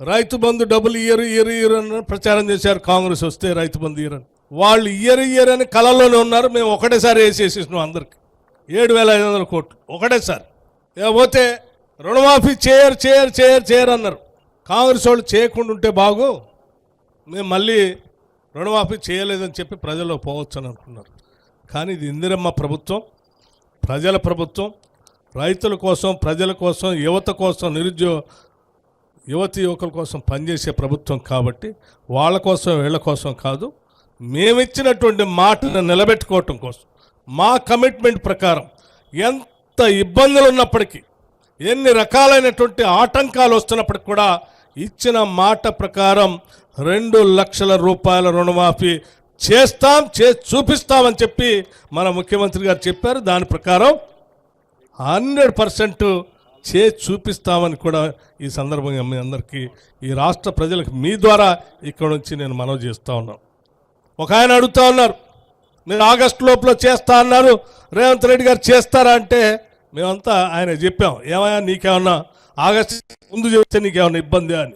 రైతు బంధు డబ్బులు year year year అని ప్రచారం చేశారు కాంగ్రెస్ వస్తే రైతు బంధు ఇయర్ అని. వాళ్ళు ఇయర్ ఇయర్ అని కళలోనే ఉన్నారు. మేము ఒకటేసారి వేసేసేసినాం అందరికి. ఏడు వేల ఐదు వందల కోట్లు. ఒకటేసారి. లేకపోతే రుణమాఫీ చేయరు చేయరు చేయరు చేయరు అన్నారు. కాంగ్రెస్ వాళ్ళు చేయకుండా ఉంటే బాగు. మేము మళ్ళీ రుణమాఫీ చేయలేదని చెప్పి ప్రజల్లో పోవచ్చు అని అనుకున్నారు. కానీ ఇది ఇందిరమ్మ ప్రభుత్వం ప్రజల ప్రభుత్వం. రైతుల కోసం ప్రజల కోసం యువత కోసం నిరుద్యోగ యువతి యువకుల కోసం పనిచేసే ప్రభుత్వం కాబట్టి వాళ్ళ కోసం వీళ్ళ కోసం కాదు మేమిచ్చినటువంటి మాటను నిలబెట్టుకోవటం కోసం మా కమిట్మెంట్ ప్రకారం ఎంత ఇబ్బందులు ఉన్నప్పటికీ ఎన్ని రకాలైనటువంటి ఆటంకాలు వస్తున్నప్పటికి కూడా ఇచ్చిన మాట ప్రకారం రెండు లక్షల రూపాయల రుణమాఫీ చేస్తాం చే చూపిస్తామని చెప్పి మన ముఖ్యమంత్రి గారు చెప్పారు. దాని ప్రకారం హండ్రెడ్ పర్సెంట్ చే చూపిస్తామని కూడా ఈ సందర్భంగా మీ అందరికీ ఈ రాష్ట్ర ప్రజలకు మీ ద్వారా ఇక్కడ నుంచి నేను మనవి చేస్తూ ఉన్నాను ఒక ఆయన అడుగుతా ఉన్నారు మీరు ఆగస్టు లోపల చేస్తా అన్నారు రేవంత్ రెడ్డి గారు చేస్తారా? అంటే మేమంతా ఆయన చెప్పాం ఏమయ్యా నీకేమన్నా ఆగస్టు ముందు చేస్తే నీకేమన్నా ఇబ్బంది అని.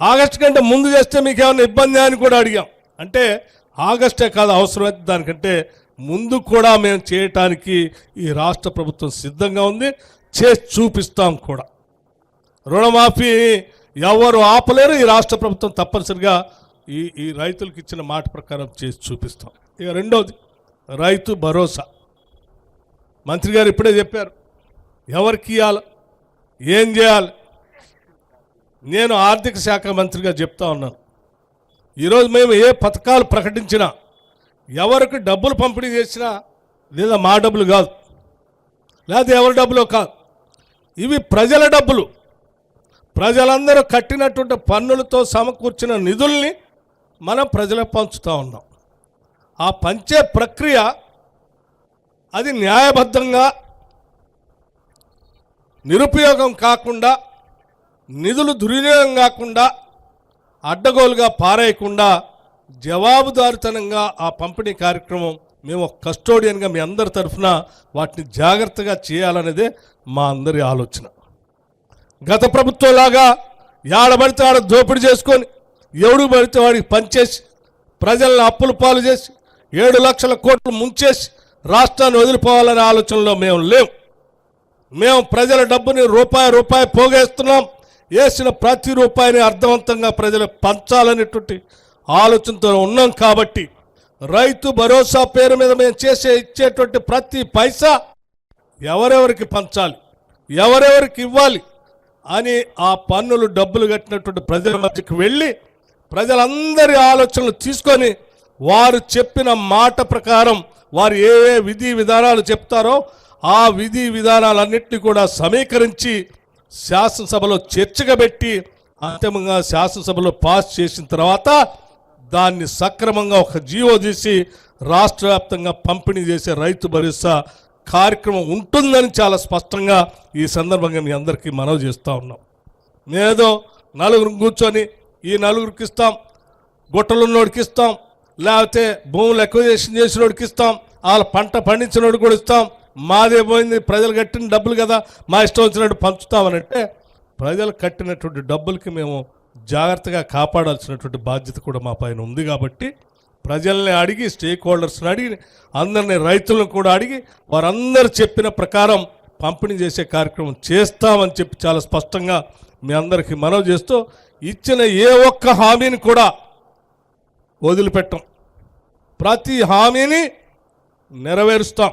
ఆగస్టు కంటే ముందు చేస్తే మీకేమన్నా ఇబ్బంది అని కూడా అడిగాం. అంటే ఆగస్టే కాదు అవసరమైతే దానికంటే ముందు కూడా మేము చేయటానికి ఈ రాష్ట్ర ప్రభుత్వం సిద్ధంగా ఉంది. చేసి చూపిస్తాం కూడా. రుణమాఫీ ఎవరు ఆపలేరు. ఈ రాష్ట్ర ప్రభుత్వం తప్పనిసరిగా ఈ ఈ రైతులకు ఇచ్చిన మాట ప్రకారం చేసి చూపిస్తాం. ఇక రెండవది రైతు భరోసా. మంత్రి గారు ఇప్పుడే చెప్పారు ఎవరికి ఇవ్వాలి ఏం చేయాలి? నేను ఆర్థిక శాఖ మంత్రిగా చెప్తా ఉన్నాను. ఈరోజు మేము ఏ పథకాలు ప్రకటించినా ఎవరికి డబ్బులు పంపిణీ చేసినా లేదా మా డబ్బులు కాదు. లేదా ఎవరి డబ్బులు కాదు. ఇవి ప్రజల డబ్బులు. ప్రజలందరూ కట్టినటువంటి పన్నులతో సమకూర్చిన నిధుల్ని మనం ప్రజలకు పంచుతూ ఉన్నాం. ఆ పంచే ప్రక్రియ అది న్యాయబద్ధంగా నిరుపయోగం కాకుండా నిధులు దుర్వినియోగం కాకుండా అడ్డగోలుగా పారేయకుండా జవాబుదారితనంగా ఆ పంపిణీ కార్యక్రమం మేము కస్టోడియన్గా మీ అందరి తరఫున వాటిని జాగ్రత్తగా చేయాలనేదే మా అందరి ఆలోచన. గత ప్రభుత్వంలాగా ఏడబడితే ఆడ దోపిడీ చేసుకొని ఎవడు పడితే వాడికి పనిచేసి ప్రజలను అప్పుల పాలు చేసి ఏడు లక్షల కోట్లు ముంచేసి రాష్ట్రాన్ని వదిలిపోవాలనే ఆలోచనలో మేము లేవు మేము ప్రజల డబ్బుని రూపాయి రూపాయి పోగేస్తున్నాం. వేసిన ప్రతి రూపాయిని అర్థవంతంగా ప్రజలకు పంచాలనేటువంటి ఆలోచనతో ఉన్నాం కాబట్టి రైతు భరోసా పేరు మీద మేము చేసే ఇచ్చేటువంటి ప్రతి పైసా ఎవరెవరికి పంచాలి? ఎవరెవరికి ఇవ్వాలి? అని ఆ పన్నులు డబ్బులు కట్టినటువంటి ప్రజల మధ్యకి వెళ్ళి ప్రజలందరి ఆలోచనలు తీసుకొని వారు చెప్పిన మాట ప్రకారం వారు ఏ ఏ విధి విధానాలు చెప్తారో ఆ విధి విధానాలన్నింటినీ కూడా సమీకరించి శాసనసభలో చర్చగా పెట్టి అంతిమంగా శాసనసభలో పాస్ చేసిన తర్వాత దాన్ని సక్రమంగా ఒక జీవో తీసి రాష్ట్ర వ్యాప్తంగా పంపిణీ చేసే రైతు భరోసా కార్యక్రమం ఉంటుందని చాలా స్పష్టంగా ఈ సందర్భంగా మీ అందరికీ మనవి చేస్తూ ఉన్నాం. మేదో నలుగురు కూర్చొని ఈ నలుగురికి ఇస్తాం గుట్టలున్నోడికి ఇస్తాం లేకపోతే భూములు ఎక్వజేషన్ చేసినోడికి ఇస్తాం వాళ్ళ పంట పండించినోడికి కూడా ఇస్తాం. మాదే పోయింది ప్రజలు కట్టిన డబ్బులు కదా మా ఇష్టం వచ్చినట్టు పంచుతామనంటే ప్రజలు కట్టినటువంటి డబ్బులకి మేము జాగ్రత్తగా కాపాడాల్సినటువంటి బాధ్యత కూడా మా పైన ఉంది కాబట్టి ప్రజల్ని అడిగి స్టేక్ హోల్డర్స్ని అడిగి అందరిని రైతులను కూడా అడిగి వారందరు చెప్పిన ప్రకారం పంపిణీ చేసే కార్యక్రమం చేస్తామని చెప్పి చాలా స్పష్టంగా మీ అందరికీ మనవి చేస్తూ ఇచ్చిన ఏ ఒక్క హామీని కూడా వదిలిపెట్టం. ప్రతి హామీని నెరవేరుస్తాం.